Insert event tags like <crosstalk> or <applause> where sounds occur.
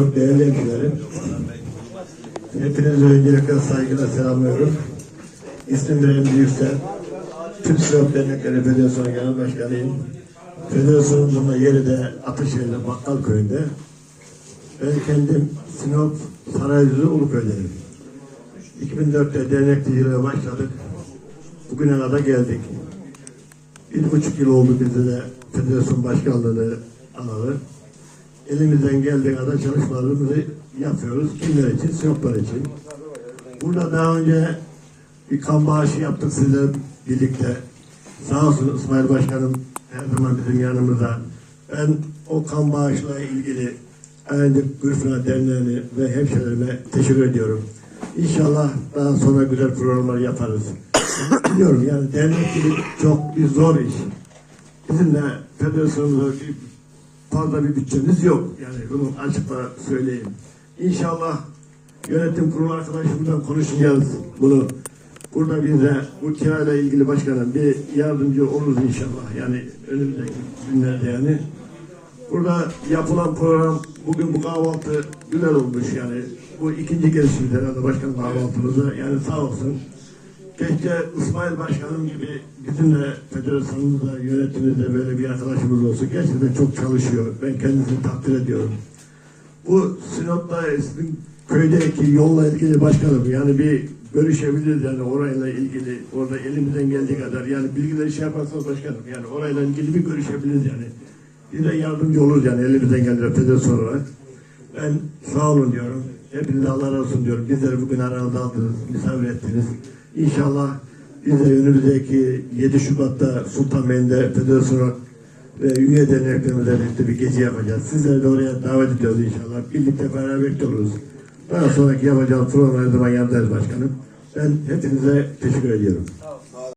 çok değerli hemşehrilerim. Hepinizi öncelikle saygıyla selamlıyorum. İsmim Remzi Yüksel. Türk Sinop Dernekleri Federasyonu Genel Başkanıyım. Federasyonumuzun yeri de Atışehir'de Bakkal Köyü'nde. Ben kendim Sinop Sarayüzü Uluköy'deyim. 2004'te dernekçiliğe başladık. Bugüne kadar geldik. Bir buçuk yıl oldu bizde de federasyon başkanlığını alalı. Elimizden geldiği kadar çalışmalarımızı yapıyoruz. Kimler için? Sinoplar için. Burada daha önce bir kan bağışı yaptık sizle birlikte. Sağ olsun İsmail Başkanım her zaman bizim yanımızda. Ben o kan bağışla ilgili Aydın Gürfuna Derneği'ni ve hemşehrilerime teşekkür ediyorum. İnşallah daha sonra güzel programlar yaparız. <coughs> Biliyorum yani dernekçilik çok bir zor iş. Bizim de federasyonumuzda fazla bir bütçemiz yok. Yani bunu açıkla söyleyeyim. İnşallah yönetim kurulu arkadaşımızla konuşacağız bunu. Burada biz de bu kirayla ilgili başkanım bir yardımcı oluruz inşallah. Yani önümüzdeki günlerde yani. Burada yapılan program bugün bu kahvaltı güzel olmuş yani. Bu ikinci gelişimiz herhalde başkan kahvaltımıza. Yani sağ olsun. Keşke İsmail Başkanım gibi bizim de federasyonumuzda, yönetimimizde böyle bir arkadaşımız olsun. Gerçekten çok çalışıyor. Ben kendisini takdir ediyorum. Bu Sinop'ta sizin köydeki yolla ilgili başkanım yani bir görüşebiliriz yani orayla ilgili orada elimizden geldiği kadar yani bilgileri şey yaparsanız başkanım yani orayla ilgili bir görüşebiliriz yani. Bir de yardımcı oluruz yani elimizden geldiği federasyon olarak. Ben sağ olun diyorum. Hepinize Allah razı olsun diyorum. Bizleri bugün aranızda aldınız, misafir ettiniz. İnşallah biz de önümüzdeki 7 Şubat'ta Sultanbeyli'de federasyona ve üye derneklerimizle birlikte bir gece yapacağız. Sizleri de oraya davet ediyoruz inşallah. Birlikte beraber oluruz. Daha sonraki yapacağımız program her zaman yanındayız başkanım. Ben hepinize teşekkür ediyorum.